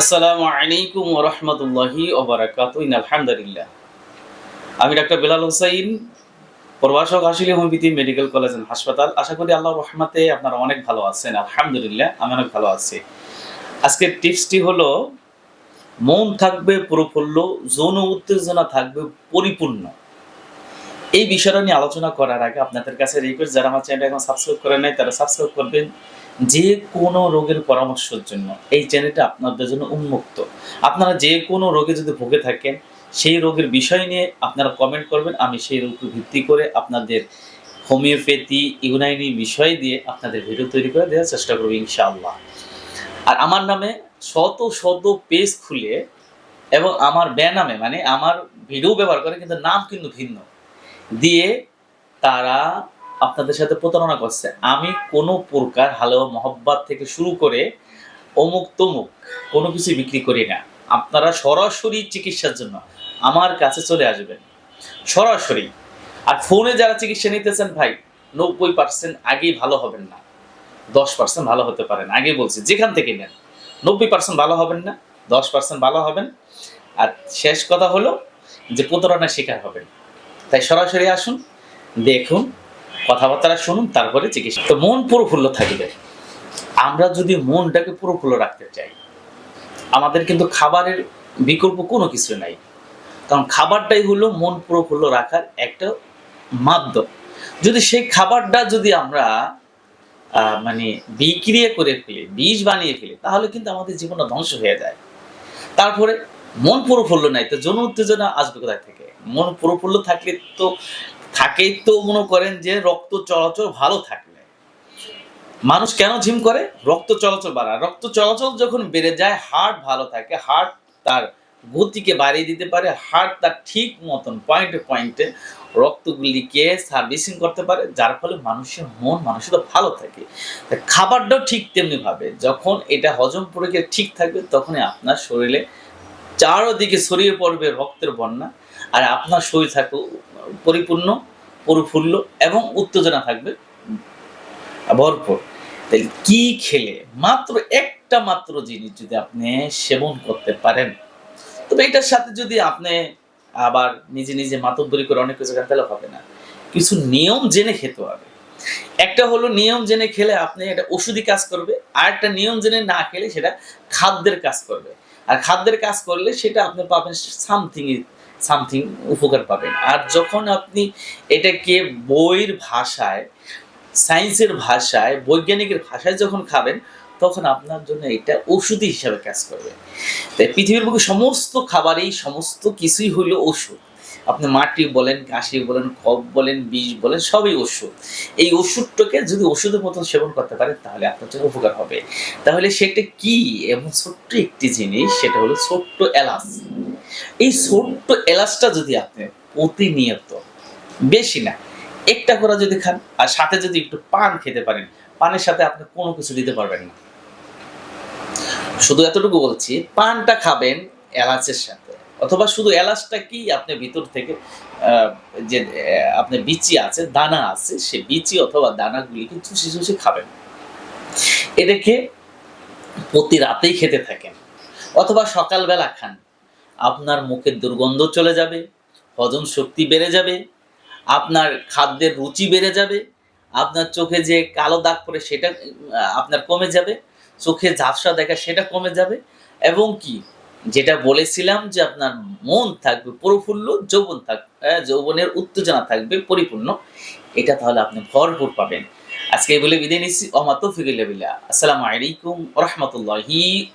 আসসালামু আলাইকুম রহমতুল্লাহি ওবরাকাত আলহামদুলিল্লাহ। আমি ডাক্তার বেলাল হোসাইন, প্রভাষক হাসিলি হোমিওপ্যাথি মেডিকেল কলেজ অ্যান্ড হাসপাতাল। আশা করি আল্লাহর রহমতে আপনারা অনেক ভালো আছেন। আলহামদুলিল্লাহ, আমি অনেক ভালো আছি। আজকের টিপসটি হলো, মন থাকবে প্রফুল্ল, যৌন উত্তেজনা থাকবে পরিপূর্ণ। এই বিষয়টা নিয়ে আলোচনা করার আগে আপনাদের কাছে রিকোয়েস্ট যারা আমার চ্যানেল এখন সাবস্ক্রাইব করেন নাই, তারা সাবস্ক্রাইব করবেন। যে কোনো রোগের পরামর্শের জন্য এই চ্যানেলটা আপনাদের জন্য উন্মুক্ত। আপনারা যে কোনো রোগে যদি ভুগে থাকেন, সেই রোগের বিষয় নিয়ে আপনারা কমেন্ট করবেন। আমি সেই রোগকে ভিত্তি করে আপনাদের হোমিওপ্যাথি, ইউনাইনি বিষয় দিয়ে আপনাদের ভিডিও তৈরি করে দেওয়ার চেষ্টা করব ইনশাআল্লাহ। আর আমার নামে শত শত পেজ খুলে এবং আমার ব্যানামে মানে আমার ভিডিও ব্যবহার করে, কিন্তু নাম কিন্তু ভিন্ন। দিয়ে তারা আপনাদের সাথে প্রতারণা করছে। আমি কোনো প্রকার হালুয়া মহব্বত থেকে শুরু করে অমুক তমুক কোনো কিছু বিক্রি করি না। আপনারা সরাসরি চিকিৎসার জন্য আমার কাছে চলে আসবেন। সরাসরি। আর ফোনে যারা চিকিৎসা নিতেছেন ভাই, নব্বই পার্সেন্ট আগেই ভালো হবেন না। দশ পার্সেন্ট ভালো হতে পারেন আগে বলছি, যেখান থেকে নেন। নব্বই পার্সেন্ট ভালো হবেন না, দশ পার্সেন্ট ভালো হবেন। আর শেষ কথা হলো যে প্রতারণার শিকার হবেন। তাই সরাসরি আসুন, দেখুন কথাবার্তা শুনুন, তারপরে চিকিৎসা। তো মন প্রফুল্ল থাকবে। আমরা যদি মনটাকে প্রফুল্ল রাখতে চাই, আমাদের কিন্তু খাবারের বিকল্প কোনো কিছু নাই। কারণ খাবারটাই হলো মন প্রফুল্ল রাখার একটা মাধ্যম। যদি সেই খাবারটা যদি আমরা মানে বিক্রিয়া করে ফেলি, বিষ বানিয়ে ফেলি, তাহলে কিন্তু আমাদের জীবনটা ধ্বংস হয়ে যায়। তারপরে মন প্রফুল্ল নাই তো যৌন উত্তেজনা আসবে কোথায় থেকে? মন প্রফুল্ল থাকলে তো, থাকেই তো মনে করেন যে রক্ত চলাচল ভালো থাকলে। মানুষ কেন জিম করে? রক্ত চলাচল বাড়ায় রক্ত চলাচল যখন বেড়ে যায় হার্ট ভালো থাকে হার্ট তার গতিকে বাড়িয়ে দিতে পারে হার্ট তার ঠিক মতন পয়েন্টে পয়েন্টে রক্তগুলিকে সার্ভিসিং করতে পারে, যার ফলে মানুষের মন মানুষের ভালো থাকে। খাবারটাও ঠিক তেমনি ভাবে যখন এটা হজম প্রক্রিয়া ঠিক থাকবে, তখনই আপনার শরীরে চারদিকে ছড়িয়ে পড়বে রক্তের বন্যা, আর আপনার শরীর থাকবে পরিপূর্ণ, পরিফুল্ল এবং উত্তেজনা থাকবে ভরপুর। তাই কি খেলে? মাত্র একটা মাত্র জিনিস যদি আপনি সেবন করতে পারেন। তবে এটার সাথে যদি আপনি আবার নিজে নিজে মাতব্বরি করে অনেক কিছু তাহলে হবে না। কিছু নিয়ম জেনে খেতে হবে। একটা হলো নিয়ম জেনে খেলে আপনি এটা ওষুধি কাজ করবে, আর একটা নিয়ম জেনে না খেলে সেটা খাদ্যের কাজ করবে। আর খাদ্যের কাজ করলে সেটা আপনি পাবেন সামথিং সামথিং উপকার পাবেন। আর যখন আপনি এটাকে বইয়ের ভাষায় সায়েন্সের ভাষায়, বৈজ্ঞানিকের ভাষায় যখন খাবেন, তখন আপনার জন্য এটা ওষুধি হিসাবে কাজ করবে। তাই পৃথিবীর বুকে সমস্ত খাবারেই সমস্ত কিছুই হলো ওষুধ আপনি মাটি বলেন, কাশি বলেন, কফ বলেন, বিষ বলেন, সবই ওষুধ। এই ওষুধটাকে যদি ওষুধের মতন সেবন করতে পারেন, তাহলে আপনার জন্য উপকার হবে। তাহলে সেটা কি? এবং ছোট্ট একটি জিনিস, সেটা হলো ছোট্ট এলাচ। এই ছোট্ট এলাচটা যদি আপনি প্রতিনিয়ত, বেশি না, একটা করে যদি খান, আর সাথে যদি একটু পান খেতে পারেন, পানের সাথে আপনি কোনো কিছু দিতে পারবেন না। শুধু এতটুকু বলছি, পানটা খাবেন এলাচের সাথে। অথবা শুধু এলাচটা কি আপনি ভিতর থেকে যে আপনি বিচি আছে, দানা আছে, সে বিচি অথবা দানাগুলিকে চুষি চুষি খাবেন। এটাকে প্রতি রাতেই খেতে থাকেন। অথবা সকালবেলা খান। আপনার মুখের দুর্গন্ধ চলে যাবে, হজম শক্তি বেড়ে যাবে, আপনার খাদ্যের রুচি বেড়ে যাবে, আপনার চোখে যে কালো দাগ পড়ে সেটা আপনার কমে যাবে, চোখে ঝাপসা দেখা সেটা কমে যাবে, এবং কি যেটা বলেছিলাম যে আপনার মন থাকবে প্রফুল্ল, যৌবন থাকবে যৌবনের উত্তেজনা থাকবে পরিপূর্ণ। এটা তাহলে আপনি ভরপুর পাবেন। আজকে বলে বিদায় নিচ্ছি। অমাতো ফিরিল্লা আসসালামু আলাইকুম রহমতুল্লাহি